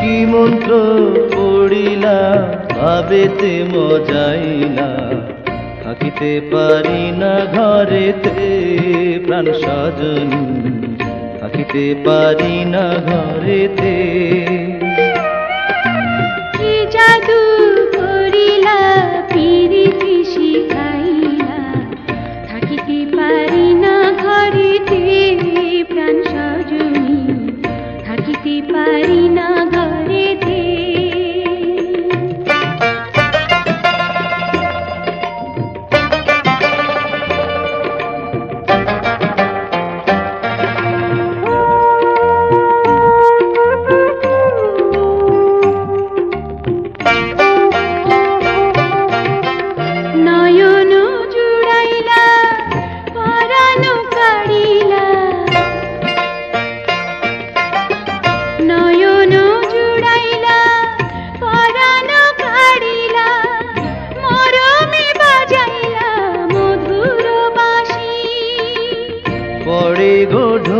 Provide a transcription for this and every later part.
কি মন্ত্র পড়িলা, ভাবেতে মজাইলা। থাকিতে পারি না ঘরেতে, প্রাণ সজনী। থাকিতে পারি না ঘরেতে। প্রাণ সজনী থাকিতে পারি না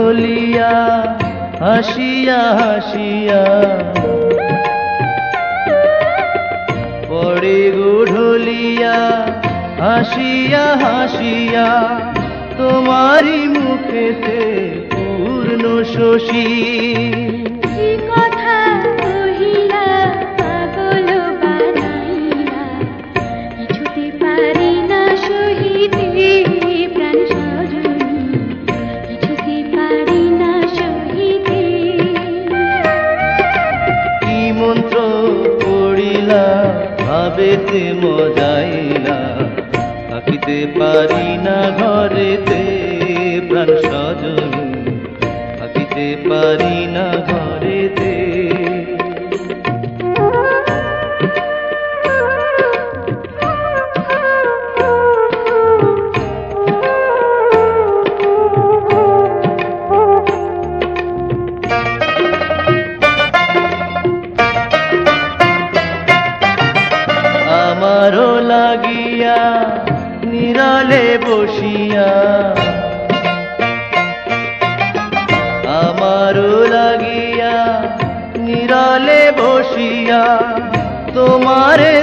ঢলিয়া হাসিয়া হাসিয়া পড়ে গো হাসিয়া হাসিয়া তোমারই ভাবেতে মজাইলা থাকিতে পারি না ঘরেতে প্রাণ সজন থাকিতে পারি না ঘরেতে লাগিয়া নিরালে বসিয়া। আমারও লাগিয়া নিরালে বসিয়া তোমারে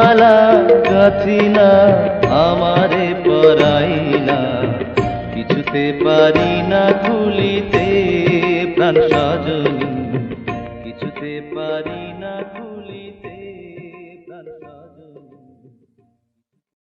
মালা গাছিলা আমারে পরাইলা। কিছুতে পারি না খুলিতে প্রাণ সজনী। কিছুতে পারি না খুলিতে